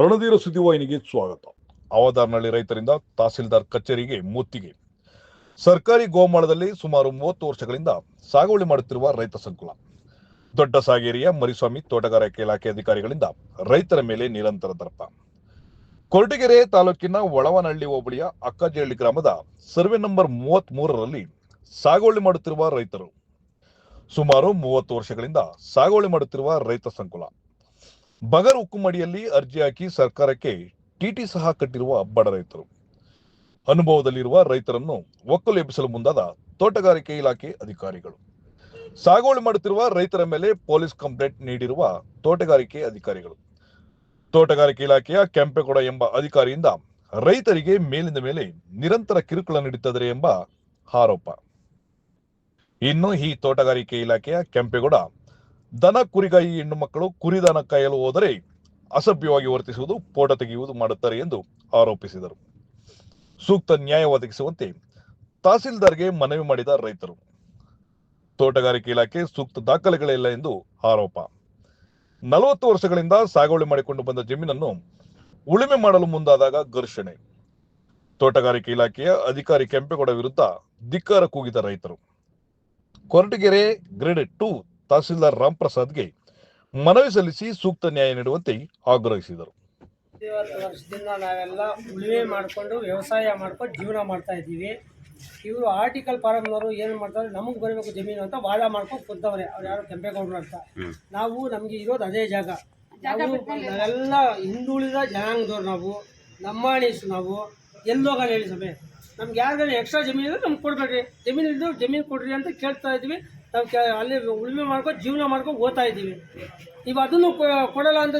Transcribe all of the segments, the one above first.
ರಣಧೀರ ಸುದ್ದಿವಾಹಿನಿಗೆ ಸ್ವಾಗತ. ಅವಧಾರನಹಳ್ಳಿ ರೈತರಿಂದ ತಹಸೀಲ್ದಾರ್ ಕಚೇರಿಗೆ ಮುತ್ತಿಗೆ. ಸರ್ಕಾರಿ ಗೋಮಾಳದಲ್ಲಿ ಸುಮಾರು ಮೂವತ್ತು ವರ್ಷಗಳಿಂದ ಸಾಗುವಳಿ ಮಾಡುತ್ತಿರುವ ರೈತ ಸಂಕುಲ. ದೊಡ್ಡ ಸಾಗೇರಿಯ ಮರಿಸ್ವಾಮಿ ತೋಟಗಾರಿಕೆ ಇಲಾಖೆ ಅಧಿಕಾರಿಗಳಿಂದ ರೈತರ ಮೇಲೆ ನಿರಂತರ ದರ್ಪ. ಕೊರಟಗೆರೆ ತಾಲೂಕಿನ ಒಳವನಹಳ್ಳಿ ಹೋಬಳಿಯ ಅಕ್ಕಜಹಳ್ಳಿ ಗ್ರಾಮದ ಸರ್ವೆ ನಂಬರ್ ಮೂವತ್ತ್ ಮೂರರಲ್ಲಿ ಸಾಗುವಳಿ ಮಾಡುತ್ತಿರುವ ರೈತರು. ಸುಮಾರು ಮೂವತ್ತು ವರ್ಷಗಳಿಂದ ಸಾಗುವಳಿ ಮಾಡುತ್ತಿರುವ ರೈತ ಸಂಕುಲ. ಬಗರ್ ಉಕ್ಕುಮಡಿಯಲ್ಲಿ ಅರ್ಜಿ ಹಾಕಿ ಸರ್ಕಾರಕ್ಕೆ ಟಿಟಿ ಸಹ ಕಟ್ಟಿರುವ ಬಡ ರೈತರು. ಅನುಭವದಲ್ಲಿರುವ ರೈತರನ್ನು ಒಕ್ಕಲು ಎಬ್ಬಿಸಲು ಮುಂದಾದ ತೋಟಗಾರಿಕೆ ಇಲಾಖೆ ಅಧಿಕಾರಿಗಳು. ಸಾಗುವಳಿ ಮಾಡುತ್ತಿರುವ ರೈತರ ಮೇಲೆ ಪೊಲೀಸ್ ಕಂಪ್ಲೇಂಟ್ ನೀಡಿರುವ ತೋಟಗಾರಿಕೆ ಅಧಿಕಾರಿಗಳು. ತೋಟಗಾರಿಕೆ ಇಲಾಖೆಯ ಕೆಂಪೇಗೌಡ ಎಂಬ ಅಧಿಕಾರಿಯಿಂದ ರೈತರಿಗೆ ಮೇಲಿಂದ ಮೇಲೆ ನಿರಂತರ ಕಿರುಕುಳ ನೀಡುತ್ತದೆ ಎಂಬ ಆರೋಪ. ಇನ್ನು ಈ ತೋಟಗಾರಿಕೆ ಇಲಾಖೆಯ ಕೆಂಪೇಗೌಡ ದನ ಕುರಿಗಾಯಿ ಹೆಣ್ಣು ಮಕ್ಕಳು ಕುರಿದನ ಕಾಯಲು ಹೋದರೆ ಅಸಭ್ಯವಾಗಿ ವರ್ತಿಸುವುದು, ಫೋಟೋ ತೆಗೆಯುವುದು ಮಾಡುತ್ತಾರೆ ಎಂದು ಆರೋಪಿಸಿದರು. ಸೂಕ್ತ ನ್ಯಾಯ ಒದಗಿಸುವಂತೆ ತಹಸೀಲ್ದಾರ್ಗೆ ಮನವಿ ಮಾಡಿದ ರೈತರು. ತೋಟಗಾರಿಕೆ ಇಲಾಖೆ ಸೂಕ್ತ ದಾಖಲೆಗಳಿಲ್ಲ ಎಂದು ಆರೋಪ. ನಲವತ್ತು ವರ್ಷಗಳಿಂದ ಸಾಗುವಳಿ ಮಾಡಿಕೊಂಡು ಬಂದ ಜಮೀನನ್ನು ಉಳುಮೆ ಮಾಡಲು ಮುಂದಾದಾಗ ಘರ್ಷಣೆ. ತೋಟಗಾರಿಕೆ ಇಲಾಖೆಯ ಅಧಿಕಾರಿ ಕೆಂಪೇಗೌಡ ವಿರುದ್ಧ ಧಿಕ್ಕಾರ ಕೂಗಿದ ರೈತರು. ಕೊರಟಗೆರೆ ಗ್ರೇಡ್ ಟು ತಹಸೀಲ್ದಾರ್ ರಾಮ್ ಪ್ರಸಾದ್ಗೆ ಮನವಿ ಸಲ್ಲಿಸಿ ಸೂಕ್ತ ನ್ಯಾಯ ನೀಡುವಂತೆ ಆಗ್ರಹಿಸಿದರು. ಐವತ್ತು ವರ್ಷದಿಂದ ನಾವೆಲ್ಲ ಉಳುಮೆ ಮಾಡಿಕೊಂಡು ವ್ಯವಸಾಯ ಮಾಡ್ಕೊಂಡು ಜೀವನ ಮಾಡ್ತಾ ಇದ್ದೀವಿ. ಇವರು ಆರ್ಟಿಕಲ್ ಫಾರಮ್ನವರು ಏನು ಮಾಡ್ತಾರೆ ನಮಗೆ ಬರಬೇಕು ಜಮೀನು ಅಂತ ವಾದ ಮಾಡ್ಕೊಂಡು ಕೂತವ್ರೆ. ಅವ್ರು ಯಾರು ಕೆಂಪೇಗೌಡರು ಅಂತ. ನಾವು ನಮಗೆ ಇರೋದು ಅದೇ ಜಾಗ. ನಾವು ನಾವೆಲ್ಲ ಹಿಂದುಳಿದ ಜನಾಂಗದವ್ರು ನಾವು ಲಂಬಾಣೀಸ್ ನಾವು ಎಲ್ಲೋಗಲ್ಲ ಹೇಳಿ ಸಮಯ ನಮ್ಗೆ ಯಾರಿಗಾರು ಎಕ್ಸ್ಟ್ರಾ ಜಮೀನು ಇದ್ರೆ ನಮ್ಗೆ ಕೊಡಬೇಡ್ರಿ. ಜಮೀನು ಇದ್ದು ಜಮೀನು ಕೊಡ್ರಿ ಅಂತ ಕೇಳ್ತಾ ಇದ್ವಿ ನಾವು ಅಲ್ಲಿ ಉಳುಮೆ ಮಾಡ್ಕೊಂಡು ಜೀವನ ಮಾಡ್ಕೊಂಡು ಓದ್ತಾ ಇದ್ದೀವಿ. ಈಗ ಅದನ್ನು ಕೊಡಲ್ಲ ಅಂತ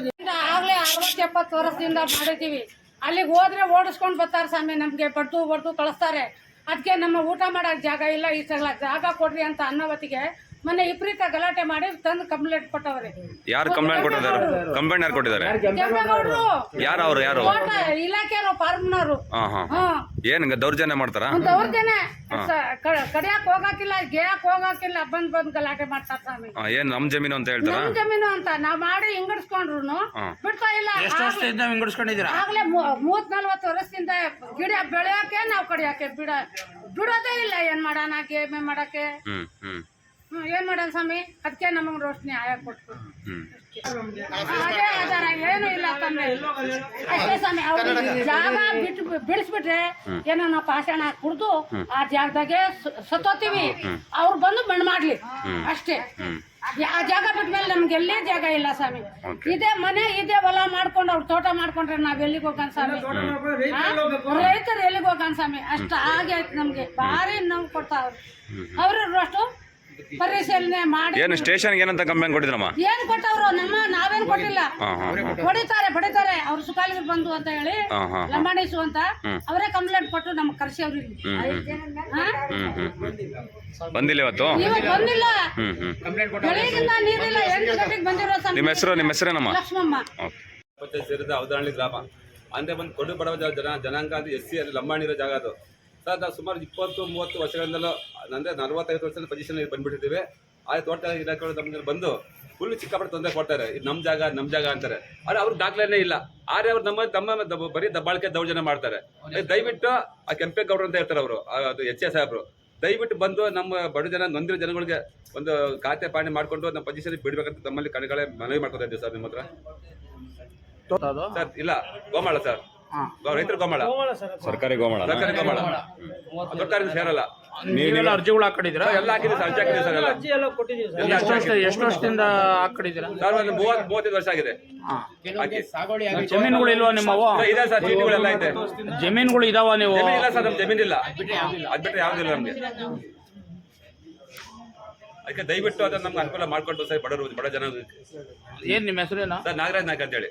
ಆಗ್ಲೇ ಅರವತ್ತು ಎಪ್ಪತ್ತು ವರ್ಷದಿಂದ ಮಾಡಿದ್ದೀವಿ. ಅಲ್ಲಿಗೆ ಹೋದ್ರೆ ಓಡಿಸ್ಕೊಂಡು ಬರ್ತಾರೆ ಸ್ವಾಮಿ, ನಮಗೆ ಬಡ್ದು ಬಡ್ದು ಕಳಿಸ್ತಾರೆ. ಅದಕ್ಕೆ ನಮ್ಮ ಊಟ ಮಾಡೋಕ್ಕೆ ಜಾಗ ಇಲ್ಲ ಇಷ್ಟೆಲ್ಲ ಜಾಗ ಕೊಡ್ರಿ ಅಂತ ಅನ್ನೋವತ್ತಿಗೆ ಮೊನ್ನೆ ವಿಪರೀತ ಗಲಾಟೆ ಮಾಡಿ ತಂದು ಕಂಪ್ಲೇಂಟ್ ಕೊಟ್ಟವ್ರೆ. ಯಾರು ಕಂಪ್ಲೇಂಟ್ ಕೊಟ್ಟಿದ್ದಾರೆ? ಕಂಪ್ಲೇಂಟ್ ಯಾರು ಕೊಟ್ಟಿದ್ದಾರೆ? ಕೆಂಪೇಗೌಡರು? ಯಾರು ಅವ್ರು ಯಾರು? ತೋಟ ಇಲಾಖೆಯವರು ಫಾರ್ಮ್ನವರು. ಹಾ ಹಾ. ಹಾ. ಏನ್ ದೌರ್ಜನ್ಯ ಮಾಡ್ತಾರ? ದೌರ್ಜನ್ಯ. ಕಡಿಯಾಕ್ ಹೋಗಾಕಿಲ್ಲ ಗೇಯಕ್ ಹೋಗಾಕಿಲ್ಲ ಬಂದ್ ಬಂದ್ ಗಲಾಟೆ ಮಾಡ್ತಾರೆ ಸ್ವಾಮಿ. ಏನ್ ನಮ್ ಜಮೀನು ಅಂತ ಹೇಳ್ತಾರ? ನಮ್ ಜಮೀನು ಅಂತ ನಾವ್ ಮಾಡಿ ಹಿಂಗಡ್ಸ್ಕೊಂಡ್ರು ಬಿಡ್ತಾ ಇಲ್ಲ. ಆಗ್ಲೇ- ಆಗ್ಲೇ ಮೂ- ಮೂವತ್ ನಲ್ವತ್ತು ವರ್ಷದಿಂದ ಗಿಡ ಬೆಳೆಯಕ್ಕೆ ನಾವ್ ಕಡಿಯಕ್ಕೆ ಬಿಡ ಬಿಡೋದೇ ಇಲ್ಲ ಏನ್ ಮಾಡೋಣ ಗೇಮೆ ಮಾಡಕ್ಕೆ ಹ್ಮ್ ಹ್ಮ್. ಹ್ಮ್, ಏನ್ ಮಾಡೋಣ ಸ್ವಾಮಿ? ಅದಕ್ಕೆ ನಮಗ್ ರೋಸ್ಟ್ ಆಯ ಕೊಟ್ಟು ಹ್ಮ್. ಅದೇ ಆಧಾರ ಏನು ಇಲ್ಲ ತಂದೆ ಅಷ್ಟೇ ಸ್ವಾಮಿ ಅವ್ರು ಜಾಗ ಬಿಟ್ಟು ಬಿಡಿಸ್ಬಿಟ್ರೆ ಏನೋ ನಾವು ಪಾಷಾಣ ಕುಡ್ದು ಆ ಜಾಗದಾಗೆ ಸತ್ತೋತೀವಿ. ಅವ್ರು ಬಂದು ಮಣ್ಣು ಮಾಡ್ಲಿ. ಅಷ್ಟೇ. ಆ ಜಾಗ ಬಿಟ್ಮೇಲೆ ನಮ್ಗೆ ಎಲ್ಲಿ ಜಾಗ ಇಲ್ಲ ಸ್ವಾಮಿ. ಇದೇ ಮನೆ ಇದೇ ಹೊಲ ಮಾಡ್ಕೊಂಡು ಅವ್ರು ತೋಟ ಮಾಡ್ಕೊಂಡ್ರೆ ನಾವ್ ಎಲ್ಲಿಗೆ ಹೋಗನ್ ಸ್ವಾಮಿ? ರೈತರು ಎಲ್ಲಿಗೆ ಹೋಗನ್ ಸ್ವಾಮಿ? ಅಷ್ಟ ಹಾಗೆ ಆಯ್ತು ನಮ್ಗೆ. ಭಾರಿ ನಮ್ಗೆ ಕೊಡ್ತಾವ್ರು ಅವ್ರು. ಅಷ್ಟು ಪರಿಶೀಲನೆ ಮಾಡಿ ಏನು ಸ್ಟೇಷನ್ಗೆ ಏನಂತ ಕಂಪ್ಲೇಂಟ್ ಕೊಟ್ಟಿದ್ರಮ್ಮ? ಏನ್ ಕೊಟ್ಟವ್ರು? ನಮ್ಮ ನಾವೇನ್ ಕೊಟ್ಟಿಲ್ಲ. ಹೊಡಿತಾರೆ ಹಾ ಹಾ. ಹೊಡಿತಾರೆ ಬಡಿತಾರೆ ಅವ್ರು ಸುಖಾಲಿಗೆ ಬಂದು ಅಂತ ಹೇಳಿ ಹಾ ಹಾ ಲಂಬಾಣಿಸು ಅಂತ ಅವರೇ ಕಂಪ್ಲೇಂಟ್ ಕೊಟ್ಟು ನಮ್ಗೆ ಕರ್ಸಿ ಅವ್ರಿಗೆ ಹ್ಮ್ ಹ್ಮ್. ಹ್ಮ್ ಬಂದಿಲ್ಲ. ಇವತ್ತು? ಇವತ್ತು ಬಂದಿಲ್ಲ. ಹ್ಮ್ ಹ್ಮ್. ಬೆಳಿಗ್ಗಿಂದ ನೀರಿಲ್ಲ. ಎಂಟು ಗಂಟೆಗೆ ಬಂದಿರೋ ನಿಮ್ಮ ಸಮಯ ಹೆಸರು ನಿಮ್ಮ ಹೆಸರೇನಮ್ಮ? ಲಕ್ಷ್ಮಮ್ಮ. ಓಕೆ. ಪಂಚಾಯತ್ ಸೇರಿದ ಅವಧಾರಳ್ಳಿ ಗ್ರಾಮ. ಅಂದರೆ ಬಂದು ಕೊಡು ಬಡವ ಜನ ಜನಾಂಗ ಅದು ಎಸ್ ಸಿ ಅಲ್ಲಿ ಲಂಬಾಣಿರೋ ಜಾಗ ಅದು. ಸರ್ ನಾವು ಸುಮಾರು ಇಪ್ಪತ್ತು ಮೂವತ್ತು ವರ್ಷಗಳಿಂದಲೂ ಅಂದರೆ ನಲವತ್ತೈದು ವರ್ಷದ ಪೊಸಿಷನ್ ಬಂದ್ಬಿಟ್ಟಿದ್ದೀವಿ. ಆ ತೋಟ ಇಲಾಖೆಗಳು ನಮ್ಗೆ ಬಂದು ಫುಲ್ ಚಿಕ್ಕಪಟ್ಟೆ ತೊಂದರೆ ಕೊಡ್ತಾರೆ. ಇದು ನಮ್ಮ ಜಾಗ ನಮ್ಮ ಜಾಗ ಅಂತಾರೆ. ಆದರೆ ಅವ್ರ ದಾಖಲೆನೇ ಇಲ್ಲ. ಆದರೆ ಅವ್ರು ನಮ್ಮ ತಮ್ಮ ಬರೀ ದಬ್ಬಾಳಿಕೆ ದೌರ್ಜನ್ಯ ಮಾಡ್ತಾರೆ. ದಯವಿಟ್ಟು ಆ ಕೆಂಪೇಗೌಡರು ಅಂತ ಹೇಳ್ತಾರೆ ಅವರು ಅದು ಎಚ್ ಎಸ್ ಸಾಹೇಬರು. ದಯವಿಟ್ಟು ಬಂದು ನಮ್ಮ ಬಡ ಜನ ನೊಂದಿರೋ ಜನಗಳಿಗೆ ಒಂದು ಖಾತೆ ಪಾಣಿ ಮಾಡಿಕೊಂಡು ನಮ್ಮ ಪೊಸಿಷನ್ ಬಿಡಬೇಕಂತ ತಮ್ಮಲ್ಲಿ ಕಣಗಳೇ ಮನವಿ ಮಾಡ್ಕೊತಾ ಇದ್ದೀವಿ ಸರ್ ನಿಮ್ಮ ಹತ್ರ. ಸರ್ ಇಲ್ಲ ಗೋಮಾಳ ಸರ್. ರೈತರ ಗೋಮಾಳ. ಸರ್ಕಾರಿ ಗೋಮಾಳ ಸರ್ಕಾರಿ ಗೋಮಾಳ. ಸರ್ಕಾರಿ ಸೇರಲ್ಲ. ನೀವೆಲ್ಲ ಅರ್ಜಿಗಳು ಹಾಕೊಂಡಿದ್ದೀರಾ? ಎಲ್ಲ ಹಾಕಿದೆ ಸರ್ ಅರ್ಜಿ ಹಾಕಿದೆ ಸರ್ ಎಲ್ಲ. ಅರ್ಜಿ ಎಲ್ಲ ಕೊಟ್ಟಿದ್ದೀವಿ ಸರ್. ಎಷ್ಟು ವರ್ಷ ಎಷ್ಟು ವರ್ಷದಿಂದ ಹಾಕೊಂಡಿದ್ದೀರಾ? ಸರ್ ಒಂದು ಮೂವತ್ತು ಮೂವತ್ತೈದು ವರ್ಷ ಆಗಿದೆ. ಹಾಕಿ. ಜಮೀನುಗಳು ಇಲ್ವಾ ನಿಮ್ಮವು? ಇದೆ ಸರ್ ಚೀಟಿಗಳೆಲ್ಲ ಇದೆ. ಜಮೀನುಗಳು ಇದಾವ ನೀವು? ಜಮೀನ್ ಇಲ್ಲ ಸರ್ ನಮ್ ಜಮೀನು ಇಲ್ಲ. ಅದ್ ಬಿಟ್ರೆ ಯಾವ್ದಿಲ್ಲ ನಮ್ಗೆ. ಅದಕ್ಕೆ ದಯವಿಟ್ಟು ಅದನ್ನ ನಮ್ಗೆ ಅನುಕೂಲ ಮಾಡ್ಕೊಂಡು ಸರ್ ಬಡವರು ಬಡ ಜನ ಏನ್ ನಿಮ್ಮ ಹೆಸರೇನ? ಸರ್ ನಾಗರಾಜ್ ನಾಯ್ಕ ಅಂತೇಳಿ.